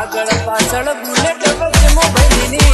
આગળ પાછળ બુલેટ બસમાં ભરીની